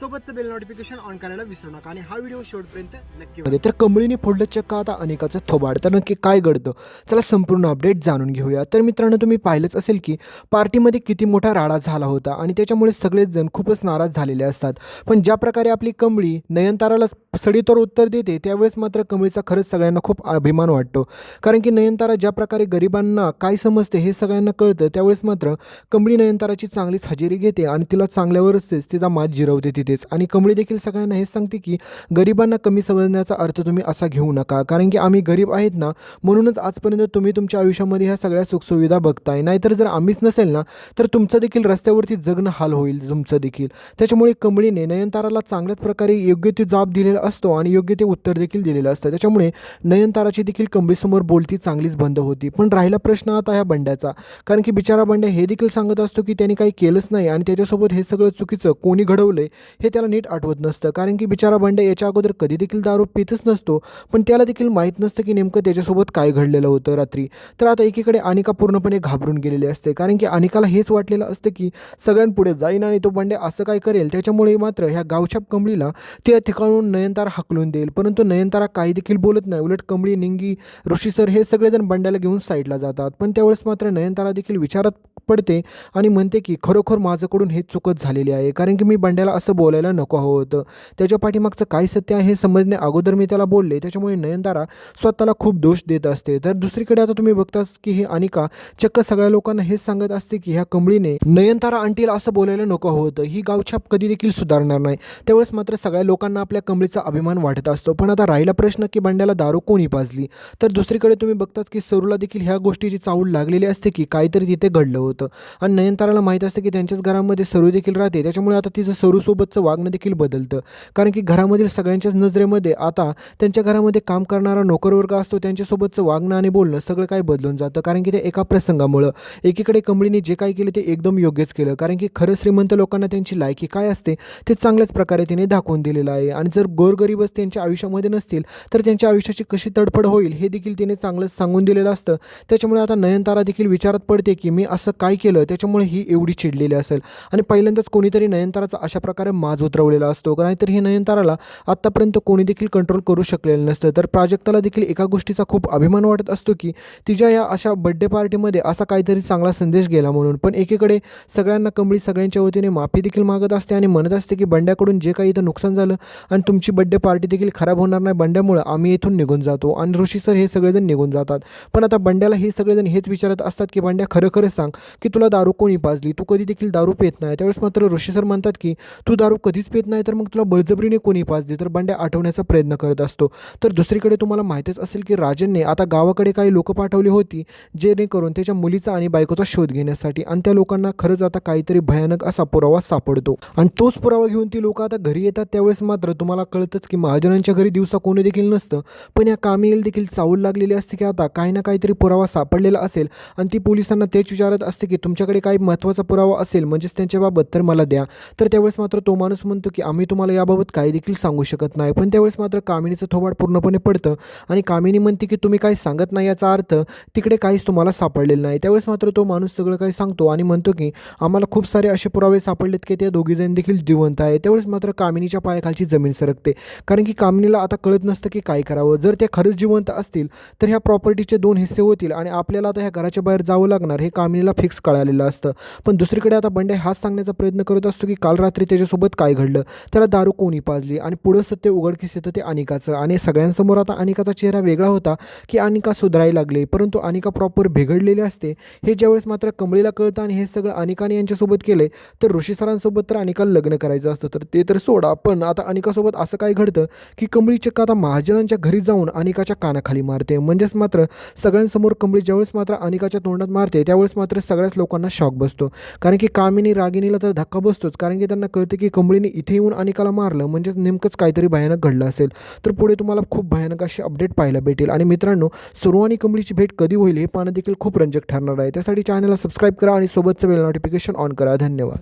सोबतचं bell notification on करायला विसरू नका आणि हा व्हिडिओ शेवटपर्यंत नक्की तर कंबळीने फोडलं चक्क आता अनेकाचं थोबाड. तर नक्की काय घडतं? चला संपूर्ण अपडेट जाणून घेऊया. तर मित्रांनो तुम्ही पाहिलंच असेल की पार्टीमध्ये किती मोठा राडा झाला होता आणि त्याच्यामुळे सगळेच जण खूपच नाराज झालेले असतात. पण ज्या प्रकारे आपली कंबळी नयनताराला सडीतोर उत्तर देते त्यावेळेस मात्र कंबळीचा खरंच सगळ्यांना खूप अभिमान वाटतो. कारण की नयनतारा ज्या प्रकारे गरिबांना काय समजते हे सगळ्यांना कळतं त्यावेळेस मात्र कंबळी नयनताराची चांगलीच हजेरी घेते आणि तिला चांगल्यावरच तिचा मात जिरवते तिथेच आणि कंबळी देखील सगळ्यांना हेच सांगते की गरिबांना कमी समजण्याचा अर्थ तुम्ही असा घेऊ नका. कारण की आम्ही गरीब आहेत ना म्हणूनच आजपर्यंत तुम्ही तुमच्या आयुष्यामध्ये ह्या सगळ्या सुखसुविधा बघताय. नाहीतर जर आम्हीच नसेल ना तर तुमचं देखील रस्त्यावरती जगणं हाल होईल तुमचं देखील. त्याच्यामुळे कंबळीने नयनताराला चांगल्याच प्रकारे योग्य ते जाब दिलेला असतो आणि योग्य ते उत्तर देखील दिलेलं असतं. त्याच्यामुळे नयनताराची देखील कंबळीसमोर बोलती चांगलीच बंद होती. पण राहिला प्रश्न आता ह्या बंड्याचा. कारण की बिचारा बंड्या हे देखील सांगत असतो की त्याने काही केलंच नाही आणि त्याच्यासोबत हे सगळं चुकीचं कोणी घडवलंय हे त्याला नीट आठवत नसतं. कारण की बिचारा बंड्या याच्या अगोदर कधी देखील दारू पितच नसतो पण त्याला देखील माहीत नसतं की नेमकं त्याच्यासोबत काय घडलेलं होतं रात्री. तर आता एकीकडे अनिका पूर्णपणे घाबरून गेलेली असते. कारण की अनिकाला हेच वाटलेलं असतं की सगळ्यांपुढे जाईन आणि तो बंडे असं काय करेल त्याच्यामुळे मात्र ह्या गावछाप कंबळीला त्या ठिकाणून नयनतारा हाकलून देईल. परंतु नयनतारा काही देखील बोलत नाही. उलट कंबळी निंगी ऋषी सर हे सगळेजण बंड्याला घेऊन साईडला जातात. पण त्यावेळेस मात्र नयनतारा देखील विचारात पडते आणि म्हणते की खरोखर माझ्याकडून हे चुकत झालेली आहे कारण की मी बंड्याला असं बोलायला नको हवं होतं. त्याच्या पाठीमागचं काय सत्य आहे हे समजण्या अगोदर मी त्याला बोलले. त्याच्यामुळे नयनतारा स्वतःला खूप दोष देत असते. तर दुसरीकडे आता तुम्ही बघताच की ही अनिका चक्क सगळ्या लोकांना हेच सांगत असते की ह्या कंबळीने नयनतारा आंटीला असं बोलायला नको होतं. ही गावछाप कधी देखील सुधारणार नाही. त्यावेळेस मात्र सगळ्या लोकांना आपल्या कंबळीचा अभिमान वाटत असतो. पण आता राहिला प्रश्न की बंड्याला दारू कोणी पाजली? तर दुसरीकडे तुम्ही बघताच की सरूला देखील ह्या गोष्टीची चावूल लागलेली असते की काहीतरी तिथे घडलं होतं. आणि नयनताराला माहीत असतं की त्यांच्याच घरामध्ये सरू देखील राहते. त्याच्यामुळे आता तिचं सरूसोबतचं वागणं देखील बदलतं. कारण की घरामधील सगळ्यांच्याच नजरेमध्ये आता त्यांच्या घरामध्ये काम करणारा नोकरवर्ग असतो त्यांच्यासोबतचं वागणं आणि बोलणं सगळं काही बदलून जातं. कारण की ते एका प्रसंगामुळं. एकीकडे कंबळीने जे काही केलं ते एकदम योग्यच केलं. कारण की खरं श्रीमंत लोकांना त्यांची लायकी काय असते ते चांगल्याच प्रकारे तिने दाखवून दिलेलं आहे. आणि जर गोरगरीबच त्यांच्या आयुष्यामध्ये नसतील तर त्यांच्या आयुष्याची कशी तडफड होईल हे देखील तिने चांगलंच सांगून दिलेलं असतं. त्याच्यामुळे आता नयनतारा देखील विचारात पडते की मी असं काय केलं त्याच्यामुळे ही एवढी चिडलेली असेल. आणि पहिल्यांदाच कोणीतरी नयनताराचा अशा प्रकारे माज उतरवलेला असतो. नाहीतर हे नयनताराला आत्तापर्यंत कोणी देखील कंट्रोल करू शकलेलं नसतं. तर प्राजक्ताला देखील एका गोष्टीचा खूप अभिमान वाटत असतो की तिच्या या अशा बड्डे पार्टीमध्ये असा काहीतरी चांगला संदेश गेला म्हणून. पण एकीकडे सगळ्यांना कंबळी सगळ्यांच्या वतीने माफी देखील मागत असते आणि म्हणत असते की बंड्याकडून जे काही इथं नुकसान झालं आणि तुमची बड्डे पार्टी देखील खराब होणार नाही बंड्यामुळं आम्ही इथून निघून जातो. आणि ऋषी सर हे सगळेजण निघून जातात. पण आता बंड्याला हे सगळेजण हेच विचारत असतात की बंड्या खरं खरं सांग. की तुला दारू कोणी पाजली? तू कधी देखील दारू पेत नाही. त्यावेळेस मात्र ऋषी सर म्हणतात की तू दारू कधीच पेत नाही तर मग तुला बळजबरीने कोणी पाजली? तर बंड्या आठवण्याचा प्रयत्न करत असतो. तर दुसरीकडे तुम्हाला माहीतच असेल की राजनने आता गावाकडे काही लोक पाठवली होती जेणेकरून त्याच्या मुलीचा आणि बायकोचा शोध घेण्यासाठी आणि त्या लोकांना खरंच आता काहीतरी भयानक असा पुरावा सापडतो. आणि तोच पुरावा घेऊन ती लोक आता घरी येतात. त्यावेळेस मात्र तुम्हाला कळतंच की महाजनांच्या घरी दिवसा कोणी देखील नसतं. पण या कामिल देखील चावल लागलेली असते की आता काही ना काहीतरी पुरावा सापडलेला असेल आणि ती पोलिसांना तेच विचारत असते की तुमच्याकडे काही महत्त्वाचा पुरावा असेल म्हणजेच त्यांच्याबाबत तर मला द्या. तर त्यावेळेस मात्र तो माणूस म्हणतो की आम्ही तुम्हाला याबाबत काही देखील सांगू शकत नाही. पण त्यावेळेस मात्र कामिनीचं थोबाड पूर्णपणे पडतं आणि कामिनी म्हणते की तुम्ही काही सांगत नाही याचा अर्थ तिकडे काहीच तुम्हाला सापडलेलं नाही. त्यावेळेस मात्र तो माणूस सगळं काही सांगतो आणि म्हणतो की आम्हाला खूप सारे असे पुरावे सापडलेत की ते दोघीजण देखील जिवंत आहे त्यावेळेस मात्र कामिनीच्या पायाखालची जमीन सरकते. कारण की कामिनीला आता कळत नसतं की काय करावं. जर त्या खरंच जिवंत असतील तर ह्या प्रॉपर्टीचे दोन हिस्से होतील आणि आपल्याला आता ह्या घराच्या बाहेर जावं लागणार हे कामिनीला फिक्स कळालेलं असतं. पण दुसरीकडे आता बंड्या हाच सांगण्याचा प्रयत्न करत असतो की काल रात्री त्याच्यासोबत काय घडलं? त्याला दारू कोणी पाजली? आणि पुढं सत्य उघडकीस येतं ते अनिकाचं. आणि सगळ्यांसमोर आता अनिकाचा चेहरा वेगळा होता की अनिका सुधारायला लागले. परंतु अनिका प्रॉपर बिघडलेली असते. हे ज्यावेळेस मात्र कमळीला कळतं आणि हे सगळं अनिकाने यांच्यासोबत केलंय तर ऋषी सरांसोबत तर अनिकाला लग्न करायचं असतं. तर ते तर सोडा. पण आता अनिकासोबत असं काय घडतं की कमळी चक्क आता महाजनांच्या घरी जाऊन अनिकाच्या कानाखाली मारते. म्हणजेच मात्र सगळ्यांसमोर कमळी ज्यावेळेस मात्र अनिकाच्या तोंडात मारते त्यावेळेस मात्र सगळ्याच लोकांना शॉक बसतो. कारण की कामिनी रागिनीला तर धक्का बसतोच. कारण की त्यांना कळतं की कंबळीने इथे येऊन अनिकाला मारलं. म्हणजेच नेमकंच काहीतरी भयानक घडलं असेल. तर पुढे तुम्हाला खूप भयानक असे अपडेट पाहायला भेटेल. आणि मित्रांनो सुरू आणि कंबळीची भेट कधी होईल हे पाहणं देखील खूप रंजक ठरणार आहे. त्यासाठी चॅनलला सबस्क्राईब करा आणि सोबतचं बेल नोटिफिकेशन ऑन करा. धन्यवाद.